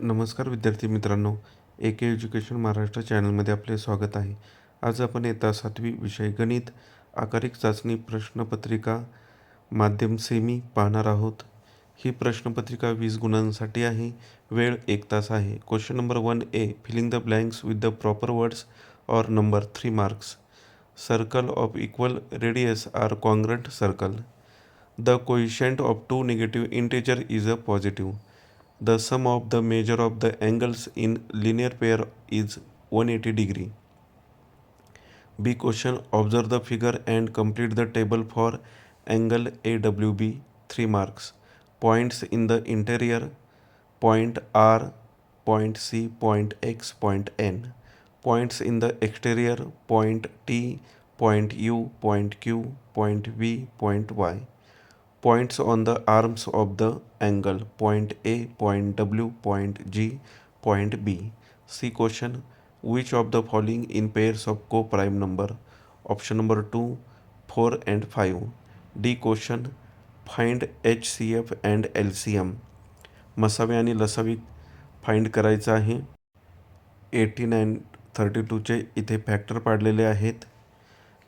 नमस्कार विद्यार्थी मित्रांनो ए के एज्युकेशन महाराष्ट्र चॅनलमध्ये आपले स्वागत आहे. आज आपण येता सातवी विषय गणित. आकारिक चाचणी प्रश्नपत्रिका माध्यम सेमी पाहणार आहोत. ही प्रश्नपत्रिका वीस गुणांसाठी आहे. वेळ एक तास आहे. Question number one A filling the blanks with the proper words or number three marks circle of equal radius are congruent circle the quotient of two negative integer is a positive the sum of the measure of the angles in linear pair is 180 degree. B question observe the figure and complete the table for angle awb 3 marks. Points in the interior point r point c point x point n. Points in the exterior point t point u point q point v point y points on the arms of the angle point A point W point G point B C question which of the following in pairs of coprime number option number two four and five D question find H C F and L C M मसावे आणि लसावी find करायचं आहे. Eighty nine thirty टूचे इथे factor पाडलेले आहेत.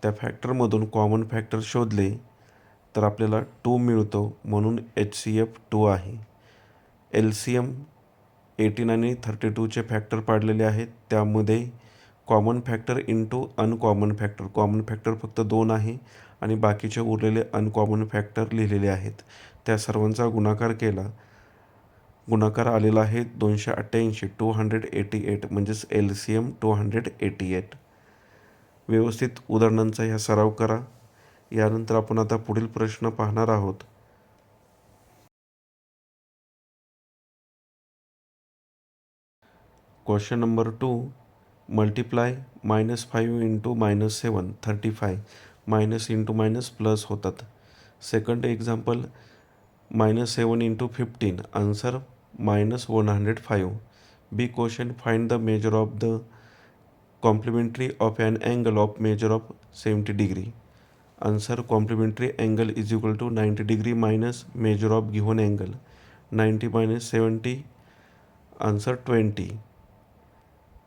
त्या फॅक्टरमधून common factor शोधले. तर आपल्याला टू मिळतो म्हणून एच सी एफ टू आहे. एल सी एम एटीन आणि थर्टी टूचे फॅक्टर पाडलेले आहेत. त्यामध्ये common factor into uncommon factor common factor फक्त दोन आहे आणि बाकीचे उरलेले अनकॉमन फॅक्टर लिहिलेले आहेत. त्या सर्वांचा गुणाकार केला. गुणाकार आलेला आहे दोनशे अठ्ठ्याऐंशी टू हंड्रेड एटी एट म्हणजेच L C M two hundred eighty eight व्यवस्थित उदाहरणांचा ह्या सराव करा. यानंतर आपण आता पुढील प्रश्न पाहणार आहोत. Question number two multiply minus five into minus seven thirty five minus into minus plus होतात. Second example minus seven into fifteen answer minus one hundred five B question find the measure of the complementary of and angle of measure of seventy degree answer complementary angle is equal to ninety degree minus measure of given angle ninety minus seventy answer twenty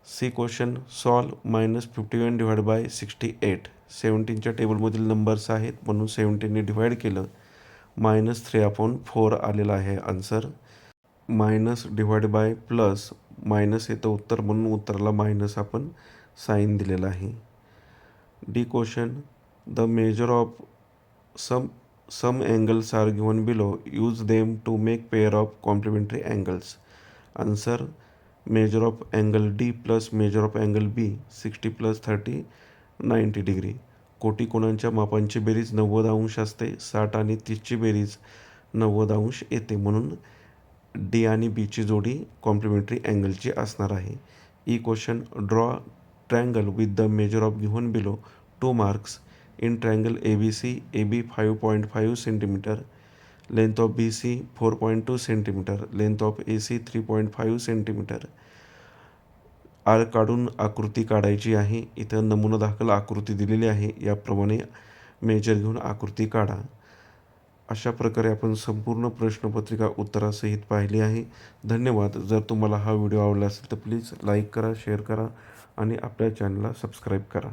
C question solve minus fifty one divide by sixty eight सेवन्टीनच्या टेबलमधील numbers आहेत म्हणून सेवन्टीनने divide केलं. Minus three upon four आलेला आहे answer minus divide by plus minus येतं उत्तर म्हणून उत्तराला मायनस आपण साईन दिलेला आहे. D question the measure of some some angles are given below use them to make pair of complementary angles answer measure of angle D plus measure of angle B sixty plus thirty ninety degree. कोटी कोणांच्या मापांची बेरीज नव्वद अंश असते साठ आणि तीसची बेरीज नव्वद अंश येते. म्हणून डी आणि बीची जोडी कॉम्प्लिमेंटरी अँगलची असणार आहे. E question draw triangle with the measure of given below two marks. In triangle A B C A B five point five centimetre length of B C four point two centimetre length of A C three point five centimetre. R काढून आकृती काढायची आहे. इथं नमुना दाखल आकृती दिलेली आहे. याप्रमाणे मेजर घेऊन आकृती काढा. अशा प्रकारे आपण संपूर्ण प्रश्नपत्रिका उत्तरासहित पाहिली आहे. धन्यवाद. जर तुम्हाला हा व्हिडिओ आवडला असेल तर प्लीज लाईक करा शेअर करा आणि आपल्या चॅनलला सबस्क्राईब करा.